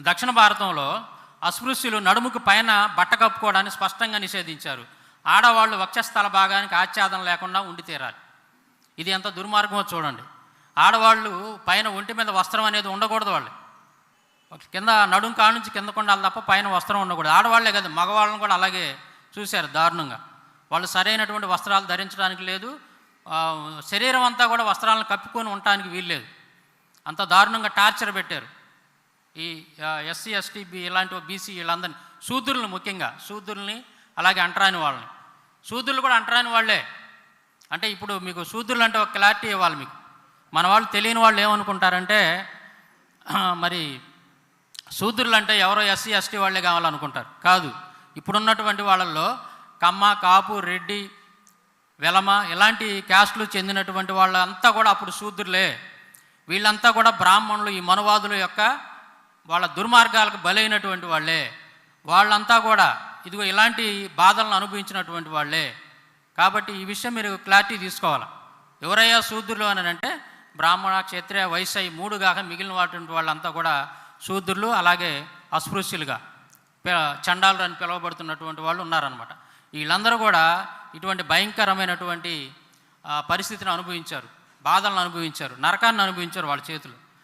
దక్షిణ భారతంలో అస్పృశ్యులు నడుముకు పైన బట్ట కప్పుకోవడాన్ని స్పష్టంగా నిషేధించారు. ఆడవాళ్ళు వక్షస్థల భాగానికి ఆచ్ఛాదన లేకుండా ఉండి తీరాలి. ఇది ఎంత దుర్మార్గమో చూడండి. ఆడవాళ్ళు పైన ఒంటి మీద వస్త్రం అనేది ఉండకూడదు వాళ్ళు. కింద నడుం కాడ నుంచి కింద కొండాలి తప్ప పైన వస్త్రం ఉండకూడదు. ఆడవాళ్ళే కదా మగవాళ్ళని కూడా అలాగే చూశారు దారుణంగా. వాళ్ళు సరైనటువంటి వస్త్రాలు ధరించడానికి లేదు. శరీరం అంతా కూడా వస్త్రాలను కప్పుకొని ఉండటానికి వీల్లేదు. అంత దారుణంగా టార్చర్ పెట్టారు. ఈ ఎస్సీ ఎస్టీ బి ఇలాంటి బీసీ వీళ్ళందరినీ శూద్రులను ముఖ్యంగా శూద్రుల్ని అలాగే అంటరాని వాళ్ళని. శూద్రులు కూడా అంటరాని వాళ్ళే. అంటే ఇప్పుడు మీకు శూద్రులు అంటే ఒక క్లారిటీ ఇవ్వాలి మీకు. మన వాళ్ళు తెలియని వాళ్ళు ఏమనుకుంటారంటే మరి శూద్రులు అంటే ఎవరో ఎస్సీ ఎస్టీ వాళ్ళే కావాలనుకుంటారు. కాదు. ఇప్పుడున్నటువంటి వాళ్ళల్లో కమ్మ కాపు రెడ్డి వెలమ ఇలాంటి క్యాస్ట్లు చెందినటువంటి వాళ్ళంతా కూడా అప్పుడు శూద్రులే. వీళ్ళంతా కూడా బ్రాహ్మణులు ఈ మనువాదుల యొక్క వాళ్ళ దుర్మార్గాలకు బలైనటువంటి వాళ్ళే. వాళ్ళంతా కూడా ఇదిగో ఇలాంటి బాధలను అనుభవించినటువంటి వాళ్ళే. కాబట్టి ఈ విషయం మీరు క్లారిటీ తీసుకోవాలి. ఎవరయ్యా శూద్రులు అని అంటే బ్రాహ్మణ క్షత్రియ వైశ్య మూడు కాక మిగిలిన వాటి వాళ్ళంతా కూడా శూద్రులు అలాగే అస్పృశ్యులుగా చండాలు అని పిలువబడుతున్నటువంటి వాళ్ళు ఉన్నారనమాట వీళ్ళందరూ కూడా ఇటువంటి భయంకరమైనటువంటి పరిస్థితిని అనుభవించారు. బాధలను అనుభవించారు. నరకాన్ని అనుభవించారు వాళ్ళ చేతులు.